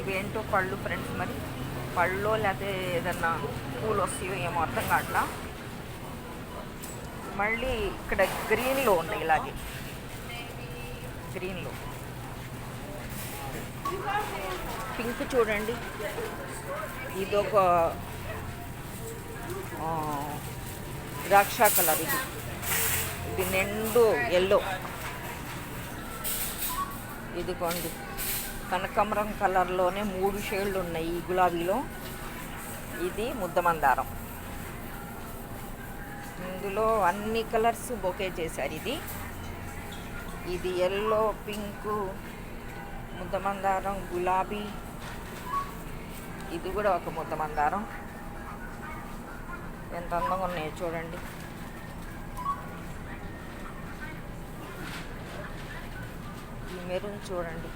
ఇవేంటో పళ్ళు ఫ్రెండ్స్ మరి. పళ్ళు లేకపోతే ఏదన్నా పూలు వస్తాయో ఏమో అర్థం కావట్లా. మళ్ళీ ఇక్కడ గ్రీన్లో ఉన్నాయి ఇలాగే. గ్రీన్లో పింక్ చూడండి. ఇదొక ద్రాక్ష కలర్ ఇది. ఇది నిండు ఎల్లో ఇదిగోండి. కనకమరం కలర్లోనే మూడు షేడ్లు ఉన్నాయి ఈ గులాబీలో. ఇది ముద్దమందారం ఇందులో అన్ని కలర్స్ బొకే చేశారు ఇది. ఇది ఎల్లో పింకు ముద్దమందారం గులాబీ. ఇది కూడా ఒక ముద్దమందారం ఎంత అందంగా ఉన్నాయో చూడండి. ఈ మెరూన్ చూడండి.